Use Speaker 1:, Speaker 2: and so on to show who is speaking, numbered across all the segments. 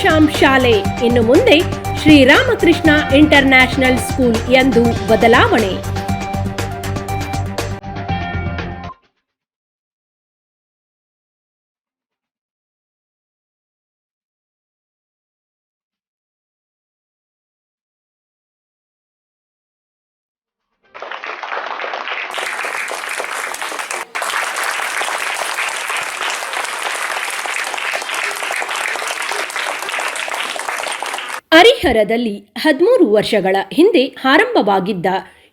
Speaker 1: ಶ್ಯಾಮ್ ಶಾಲೆ. ಇನ್ನು ಮುಂದೆ ಶ್ರೀರಾಮಕೃಷ್ಣ ಇಂಟರ್ನ್ಯಾಷನಲ್ ಸ್ಕೂಲ್ ಎಂದು ಬದಲಾವಣೆ. ಹರಿಹರದಲ್ಲಿ ಹದಿಮೂರು ವರ್ಷಗಳ ಹಿಂದೆ ಆರಂಭವಾಗಿದ್ದ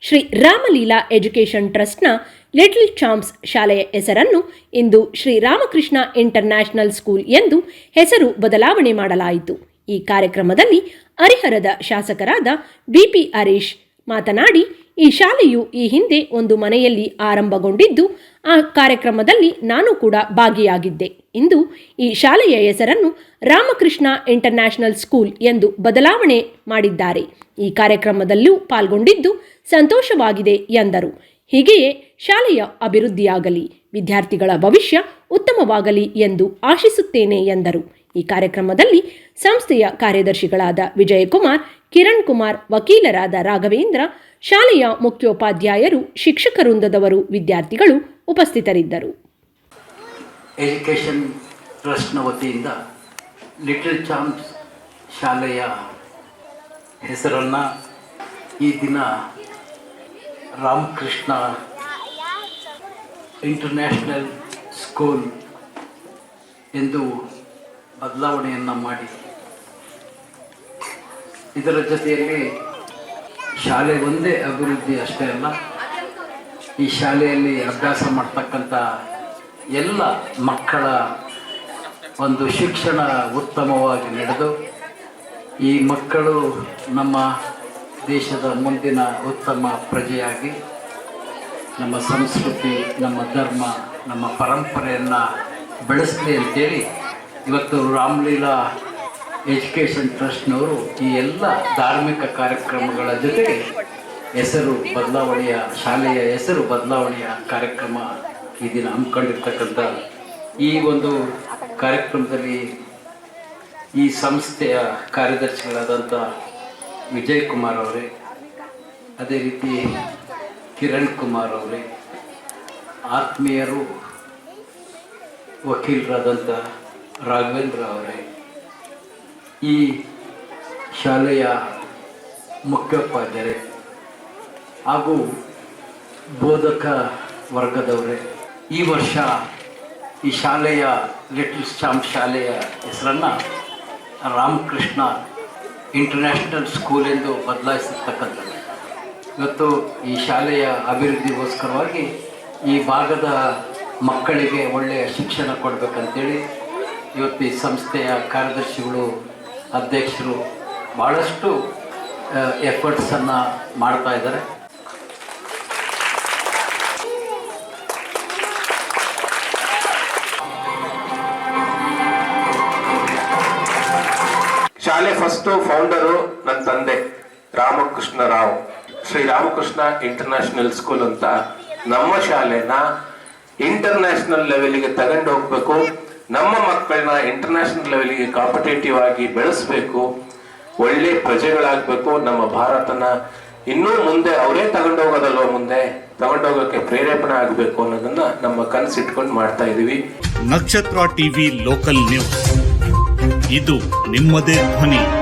Speaker 1: ಶ್ರೀ ರಾಮಲೀಲಾ ಎಜುಕೇಷನ್ ಟ್ರಸ್ಟ್ನ ಲಿಟಲ್ ಚಾಂಪ್ಸ್ ಶಾಲೆಯ ಹೆಸರನ್ನು ಇಂದು ಶ್ರೀ ರಾಮಕೃಷ್ಣ ಇಂಟರ್ನ್ಯಾಷನಲ್ ಸ್ಕೂಲ್ ಎಂದು ಹೆಸರು ಬದಲಾವಣೆ ಮಾಡಲಾಯಿತು. ಈ ಕಾರ್ಯಕ್ರಮದಲ್ಲಿ ಹರಿಹರದ ಶಾಸಕರಾದ ಬಿಪಿ ಹರೀಶ್ ಮಾತನಾಡಿ, ಈ ಶಾಲೆಯು ಈ ಹಿಂದೆ ಒಂದು ಮನೆಯಲ್ಲಿ ಆರಂಭಗೊಂಡಿದ್ದು, ಆ ಕಾರ್ಯಕ್ರಮದಲ್ಲಿ ನಾನು ಕೂಡ ಭಾಗಿಯಾಗಿದ್ದೆ ಇಂದು ಈ ಶಾಲೆಯ ಹೆಸರನ್ನು ರಾಮಕೃಷ್ಣ ಇಂಟರ್ನ್ಯಾಷನಲ್ ಸ್ಕೂಲ್ ಎಂದು ಬದಲಾವಣೆ ಮಾಡಿದ್ದಾರೆ. ಈ ಕಾರ್ಯಕ್ರಮದಲ್ಲೂ ಪಾಲ್ಗೊಂಡಿದ್ದು ಸಂತೋಷವಾಗಿದೆ ಎಂದರು. ಹೀಗೆಯೇ ಶಾಲೆಯ ಅಭಿವೃದ್ಧಿಯಾಗಲಿ. ವಿದ್ಯಾರ್ಥಿಗಳ ಭವಿಷ್ಯ ಉತ್ತಮವಾಗಲಿ ಎಂದು ಆಶಿಸುತ್ತೇನೆ ಎಂದರು. ಈ ಕಾರ್ಯಕ್ರಮದಲ್ಲಿ ಸಂಸ್ಥೆಯ ಕಾರ್ಯದರ್ಶಿಗಳಾದ ವಿಜಯಕುಮಾರ್, ಕಿರಣ್ ಕುಮಾರ್, ವಕೀಲರಾದ ರಾಘವೇಂದ್ರ, ಶಾಲೆಯ ಮುಖ್ಯೋಪಾಧ್ಯಾಯರು ಶಿಕ್ಷಕ ವೃಂದದವರು ವಿದ್ಯಾರ್ಥಿಗಳು ಉಪಸ್ಥಿತರಿದ್ದರು.
Speaker 2: ಎಜುಕೇಷನ್ ಟ್ರಸ್ಟ್ನ ವತಿಯಿಂದ ಲಿಟಲ್ ಚಾಂಪ್ಸ್ ಶಾಲೆಯ ಹೆಸರನ್ನು ಈ ದಿನ ರಾಮಕೃಷ್ಣ ಇಂಟರ್ನ್ಯಾಷನಲ್ ಸ್ಕೂಲ್ ಎಂದು ಬದಲಾವಣೆಯನ್ನು ಮಾಡಿ. ಇದರ ಜೊತೆಯಲ್ಲಿ ಶಾಲೆ ಒಂದೇ ಅಭಿವೃದ್ಧಿ ಅಷ್ಟೇ ಅಲ್ಲ, ಈ ಶಾಲೆಯಲ್ಲಿ ಅಭ್ಯಾಸ ಮಾಡ್ತಕ್ಕಂಥ ಎಲ್ಲ ಮಕ್ಕಳ ಒಂದು ಶಿಕ್ಷಣ ಉತ್ತಮವಾಗಿ ನಡೆದು, ಈ ಮಕ್ಕಳು ನಮ್ಮ ದೇಶದ ಮುಂದಿನ ಉತ್ತಮ ಪ್ರಜೆಯಾಗಿ ನಮ್ಮ ಸಂಸ್ಕೃತಿ, ನಮ್ಮ ಧರ್ಮ, ನಮ್ಮ ಪರಂಪರೆಯನ್ನು ಬೆಳೆಸಲಿ ಅಂತೇಳಿ ಇವತ್ತು ರಾಮಲೀಲಾ ಎಜುಕೇಷನ್ ಟ್ರಸ್ಟ್ನವರು ಈ ಎಲ್ಲ ಧಾರ್ಮಿಕ ಕಾರ್ಯಕ್ರಮಗಳ ಜೊತೆಗೆ ಹೆಸರು ಬದಲಾವಣೆಯ, ಶಾಲೆಯ ಹೆಸರು ಬದಲಾವಣೆಯ ಕಾರ್ಯಕ್ರಮ ಈ ದಿನ ಹಮ್ಮಿಕೊಂಡಿರ್ತಕ್ಕಂಥ ಈ ಒಂದು ಕಾರ್ಯಕ್ರಮದಲ್ಲಿ ಈ ಸಂಸ್ಥೆಯ ಕಾರ್ಯದರ್ಶಿಗಳಾದಂಥ ವಿಜಯ್ ಕುಮಾರ್ ಅವರೇ, ಅದೇ ರೀತಿ ಕಿರಣ್ ಕುಮಾರ್ ಅವರೇ, ಆತ್ಮೀಯರು ವಕೀಲರಾದಂಥ ರಾಘವೇಂದ್ರ ಅವರೇ, ಈ ಶಾಲೆಯ ಮುಖ್ಯೋಪಾಧ್ಯಾಯರೇ ಹಾಗೂ ಬೋಧಕ ವರ್ಗದವರೇ, ಈ ವರ್ಷ ಈ ಶಾಲೆಯ ಲಿಟಲ್ ಸ್ಟಾಂಪ್ ಶಾಲೆಯ ಹೆಸರನ್ನು ರಾಮಕೃಷ್ಣ ಇಂಟರ್ನ್ಯಾಷನಲ್ ಸ್ಕೂಲ್ ಎಂದು ಬದಲಾಯಿಸಿರ್ತಕ್ಕಂಥದ್ದು. ಇವತ್ತು ಈ ಶಾಲೆಯ ಅಭಿವೃದ್ಧಿಗೋಸ್ಕರವಾಗಿ ಈ ಭಾಗದ ಮಕ್ಕಳಿಗೆ ಒಳ್ಳೆಯ ಶಿಕ್ಷಣ ಕೊಡಬೇಕಂತೇಳಿ ಇವತ್ತು ಈ ಸಂಸ್ಥೆಯ ಕಾರ್ಯದರ್ಶಿಗಳು, ಅಧ್ಯಕ್ಷರು ಭಾಳಷ್ಟು ಎಫರ್ಟ್ಸನ್ನು ಮಾಡ್ತಾ ಇದ್ದಾರೆ.
Speaker 3: ಶಾಲೆ ಫಸ್ಟ್ ಫೌಂಡರು ನನ್ನ ತಂದೆ ರಾಮಕೃಷ್ಣ ರಾವ್ ಶ್ರೀ ರಾಮಕೃಷ್ಣ ಇಂಟರ್ನ್ಯಾಷನಲ್ ಸ್ಕೂಲ್ ಅಂತ ನಮ್ಮ ಶಾಲೆನ ಇಂಟರ್ನ್ಯಾಷನಲ್ ಲೆವೆಲ್ಗೆ ತಗೊಂಡು ಹೋಗ್ಬೇಕು. ನಮ್ಮ ಮಕ್ಕಳನ್ನ ಇಂಟರ್ನ್ಯಾಷನಲ್ ಲೆವೆಲ್ಗೆ ಕಾಂಪಿಟೇಟಿವ್ ಆಗಿ ಬೆಳೆಸ್ಬೇಕು. ಒಳ್ಳೆ ಪ್ರಜೆಗಳಾಗಬೇಕು. ನಮ್ಮ ಭಾರತನ ಇನ್ನೂ ಮುಂದೆ ಅವರೇ ತಗೊಂಡೋಗೋದಲ್ವ ಮುಂದೆ? ತಗೊಂಡೋಗೋಕೆ ಪ್ರೇರೇಪಣೆ ಆಗಬೇಕು ಅನ್ನೋದನ್ನ ನಮ್ಮ ಕನಸಿಟ್ಕೊಂಡು ಮಾಡ್ತಾ ಇದೀವಿ.
Speaker 4: ನಕ್ಷತ್ರ ಟಿವಿ ಲೋಕಲ್ ನ್ಯೂಸ್. ಇದು ನಿಮ್ಮದೇ ಧ್ವನಿ.